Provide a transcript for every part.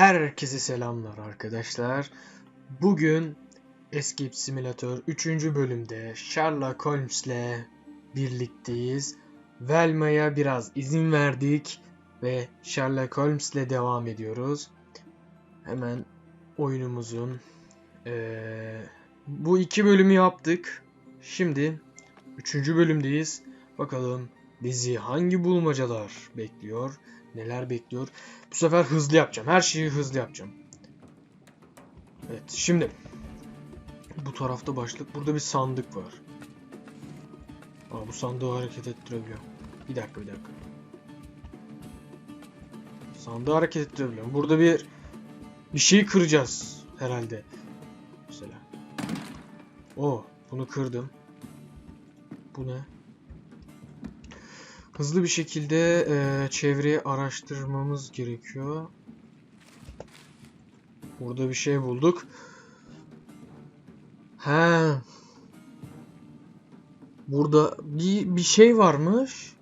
Herkese selamlar arkadaşlar. Bugün Escape Simulator 3. bölümde Sherlock Holmes'le birlikteyiz. Velma'ya biraz izin verdik ve Sherlock Holmes'le devam ediyoruz. Hemen oyunumuzun eee, bu iki bölümü yaptık. Şimdi 3. bölümdeyiz. Bakalım bizi hangi bulmacalar bekliyor, neler bekliyor. Bu sefer hızlı yapacağım. Her şeyi hızlı yapacağım. Evet şimdi. Bu tarafta başlık. Burada bir sandık var. Aa, bu sandığı hareket ettirebiliyorum. Bir dakika bir dakika. Sandığı hareket ettirebiliyorum. Burada bir bir şey kıracağız herhalde. Mesela. O, bunu kırdım. Bu ne? Hızlı bir şekilde eee çevreyi araştırmamız gerekiyor. Burada bir şey bulduk. He. Burada bir, bir şey varmış.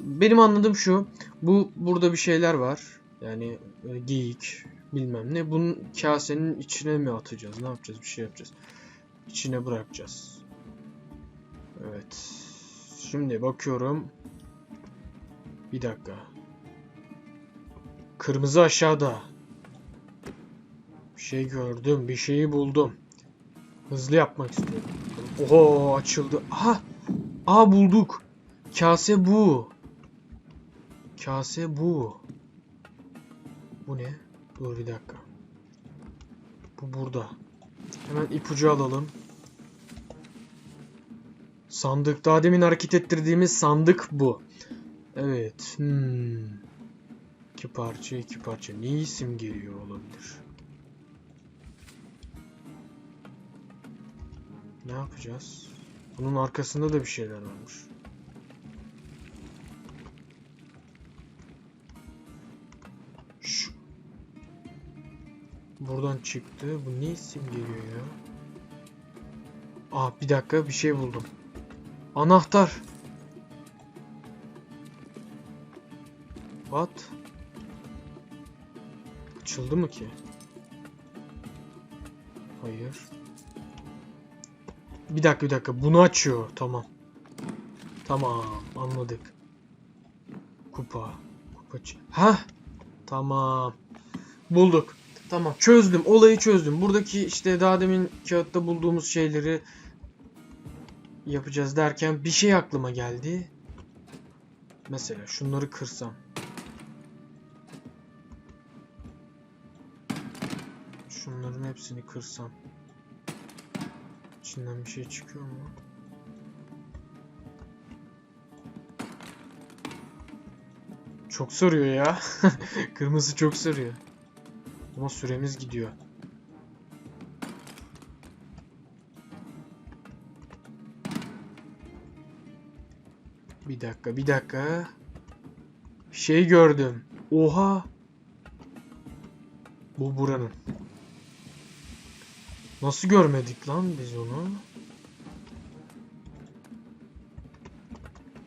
Benim anladığım şu. Bu burada bir şeyler var. Yani e, geyik bilmem ne. Bunun kasenin içine mi atacağız? Ne yapacağız? Bir şey yapacağız. İçine bırakacağız. Evet. Şimdi bakıyorum. Bir dakika. Kırmızı aşağıda. Bir şey gördüm. Bir şeyi buldum. Hızlı yapmak istiyorum. Oho açıldı. Aha. Aa bulduk. Kase bu. Kase bu. Bu ne? Dur bir dakika. Bu burada. Hemen ipucu alalım. Sandık. Daha demin hareket ettirdiğimiz sandık bu. Evet. Hmm. İki parça iki parça. Ne isim geliyor olabilir? Ne yapacağız? Bunun arkasında da bir şeyler varmış. Şu. Buradan çıktı. Bu ne isim geliyor ya? Aa bir dakika bir şey buldum. Anahtar. What? Açıldı mı ki? Hayır. Bir dakika bir dakika bunu açıyor. Tamam. Tamam anladık. Kupa. Kupa. Hah. Tamam. Bulduk. Tamam çözdüm. Olayı çözdüm. Buradaki işte daha demin kağıtta bulduğumuz şeyleri yapacağız derken bir şey aklıma geldi. Mesela şunları kırsam. Şunların hepsini kırsam. İçinden bir şey çıkıyor mu? Çok soruyor ya. Kırmızı çok soruyor. Ama süremiz gidiyor. Bir dakika, bir dakika. Şey gördüm. Oha. Bu buranın. Nasıl görmedik lan biz onu?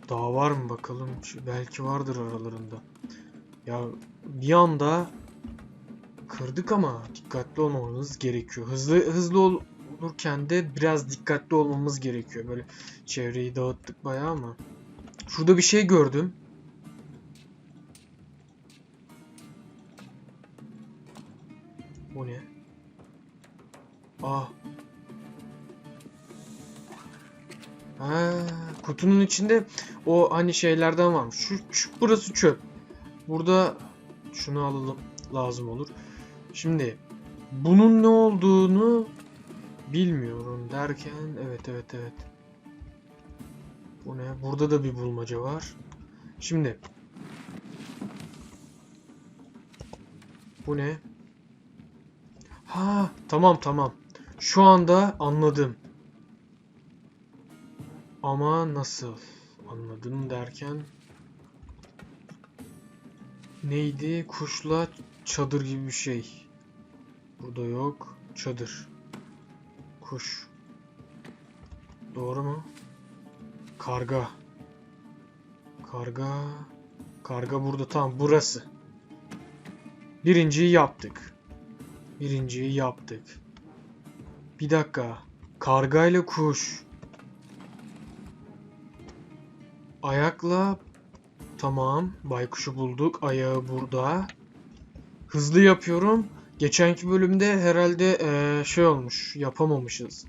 Daha var mı bakalım? Belki vardır aralarında. Ya bir anda kırdık ama dikkatli olmamız gerekiyor. Hızlı hızlı ol- olurken de biraz dikkatli olmamız gerekiyor. Böyle çevreyi dağıttık bayağı ama. Şurada bir şey gördüm. Bu ne? Ah. Ha, kutunun içinde o hani şeylerden varmış. Şu, şu burası çöp. Burada şunu alalım lazım olur. Şimdi bunun ne olduğunu bilmiyorum derken evet evet evet. Bu ne? Burada da bir bulmaca var. Şimdi bu ne? Ha, tamam tamam. Şu anda anladım. Ama nasıl? Anladım derken neydi? Kuşla çadır gibi bir şey. Burada yok. Çadır. Kuş. Doğru mu? Karga. Karga. Karga burada tam burası. Birinciyi yaptık. Birinciyi yaptık. Bir dakika. Kargayla kuş. Ayakla tamam. Baykuşu bulduk. Ayağı burada. Hızlı yapıyorum. Geçenki bölümde herhalde eee, şey olmuş. Yapamamışız.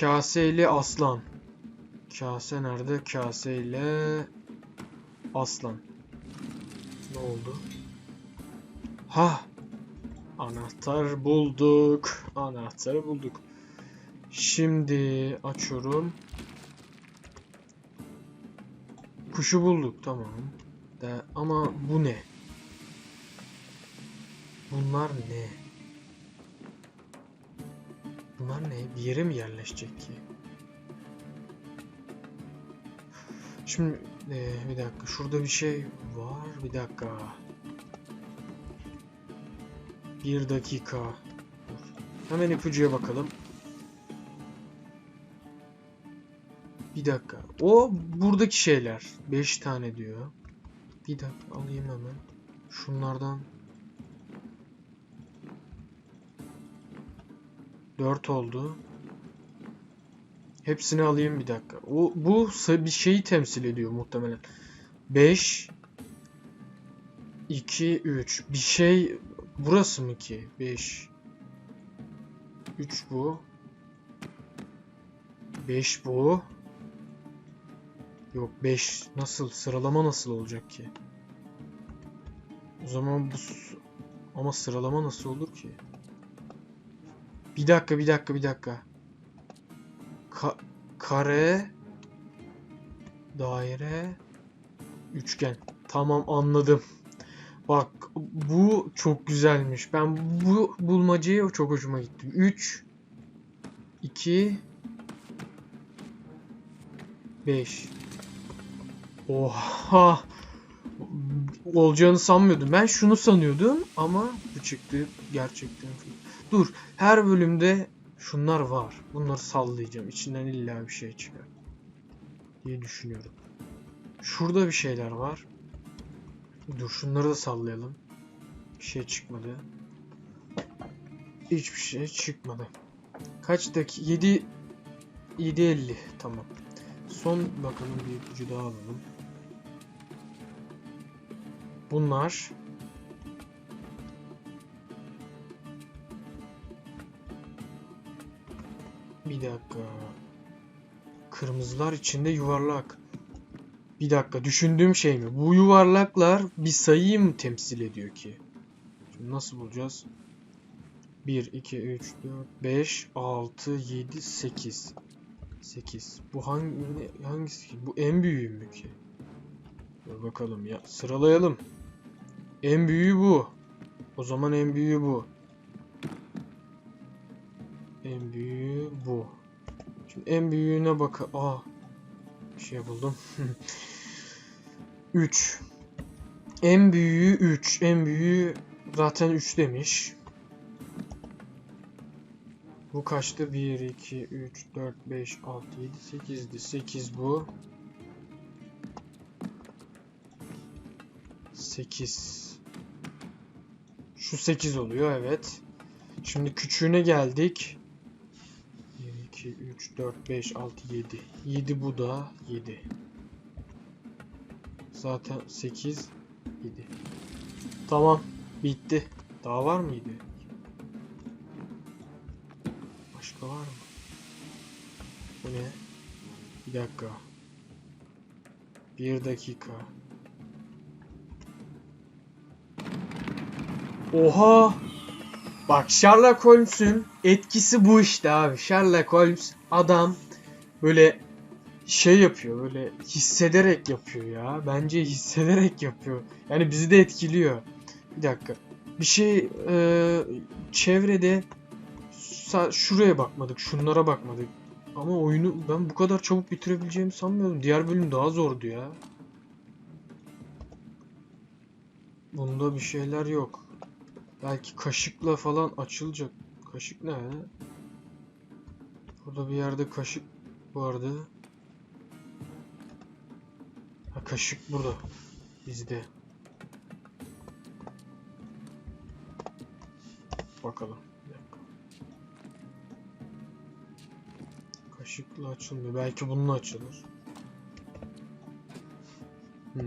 Kase ile aslan. Kase nerede? Kase ile aslan. Ne oldu? Ha! Anahtar bulduk. Anahtarı bulduk. Şimdi açıyorum. Kuşu bulduk tamam. De, ama bu ne? Bunlar ne? Bunlar ne? Bir yere mi yerleşecek ki? Şimdi eee, bir dakika şurada bir şey var. Bir dakika. Bir dakika. Hemen ipucuya bakalım. Bir dakika. O buradaki şeyler. 5 tane diyor. Bir dakika alayım hemen. Şunlardan 4 oldu. Hepsini alayım bir dakika. O bu bir şeyi temsil ediyor muhtemelen. 5 2 3 bir şey burası mı ki? 5 3 bu. 5 bu. Yok 5 nasıl sıralama nasıl olacak ki? O zaman bu ama sıralama nasıl olur ki? Bir dakika bir dakika bir dakika. Ka- kare daire üçgen. Tamam anladım. Bak bu çok güzelmiş. Ben bu bulmacayı çok hoşuma gitti. 3 2 5 Oha! Olacağını sanmıyordum. Ben şunu sanıyordum ama bu çıktı gerçekten. Dur, her bölümde şunlar var. Bunları sallayacağım. İçinden illa bir şey çıkar. diye düşünüyorum. Şurada bir şeyler var. Dur şunları da sallayalım. Bir şey çıkmadı. Hiçbir şey çıkmadı. Kaç dakika? 7 7.50 tamam. Son bakalım bir ipucu daha alalım. Bunlar Bir dakika. Kırmızılar içinde yuvarlak. Bir dakika düşündüğüm şey mi? Bu yuvarlaklar bir sayıyı mı temsil ediyor ki? Şimdi nasıl bulacağız? 1, 2, 3, 4, 5, 6, 7, 8. 8. Bu hangi hangisi ki? Bu en büyüğü mü ki? Dur bakalım ya sıralayalım. En büyüğü bu. O zaman en büyüğü bu. En büyüğü bu. Şimdi en büyüğüne bak. Aa. Bir şey buldum. 3. En büyüğü 3. En büyüğü zaten 3 demiş. Bu kaçtı? 1, 2, 3, 4, 5, 6, 7, 8'di. 8 bu. 8. Şu 8 oluyor evet. Şimdi küçüğüne geldik. 1, 2, 3, 4, 5, 6, 7. 7 bu da 7. Zaten 8, 7. Tamam. Bitti. Daha var mıydı? Başka var mı? Bu ne? Bir dakika. Bir dakika. Oha! Bak Sherlock Holmes'un etkisi bu işte abi. Sherlock Holmes adam böyle şey yapıyor böyle hissederek yapıyor ya. Bence hissederek yapıyor. Yani bizi de etkiliyor. Bir dakika. Bir şey e, çevrede şuraya bakmadık, şunlara bakmadık. Ama oyunu ben bu kadar çabuk bitirebileceğimi sanmıyordum. Diğer bölüm daha zordu ya. Bunda bir şeyler yok. Belki kaşıkla falan açılacak. Kaşık ne? Burada bir yerde kaşık vardı. Ha, kaşık burada. Bizde. Bakalım. Kaşıkla açılmıyor. Belki bununla açılır. Hmm.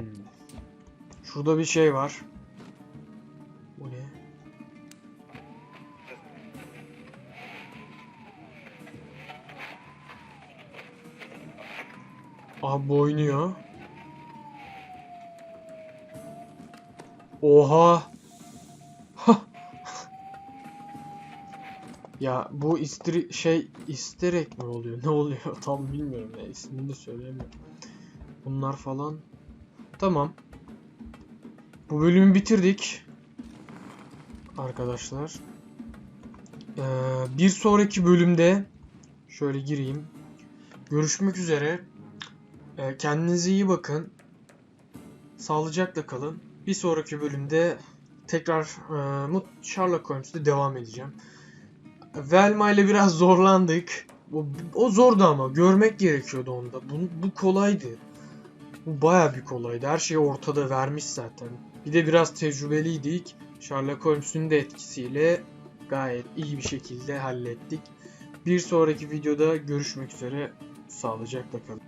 Şurada bir şey var. Abi bu oynuyor. Oha. ya bu istri şey isterek mi oluyor? Ne oluyor? Tam bilmiyorum ya. İsmini de söyleyemiyorum. Bunlar falan. Tamam. Bu bölümü bitirdik. Arkadaşlar. Ee, bir sonraki bölümde şöyle gireyim. Görüşmek üzere. Ee, kendinize iyi bakın. Sağlıcakla kalın. Bir sonraki bölümde tekrar e, Sherlock Holmes'te devam edeceğim. Velma ile biraz zorlandık. O, o zordu ama görmek gerekiyordu onda. Bu, bu kolaydı. Bu baya bir kolaydı. Her şey ortada vermiş zaten. Bir de biraz tecrübeliydik. Sherlock Holmes'un de etkisiyle gayet iyi bir şekilde hallettik. Bir sonraki videoda görüşmek üzere. Sağlıcakla kalın.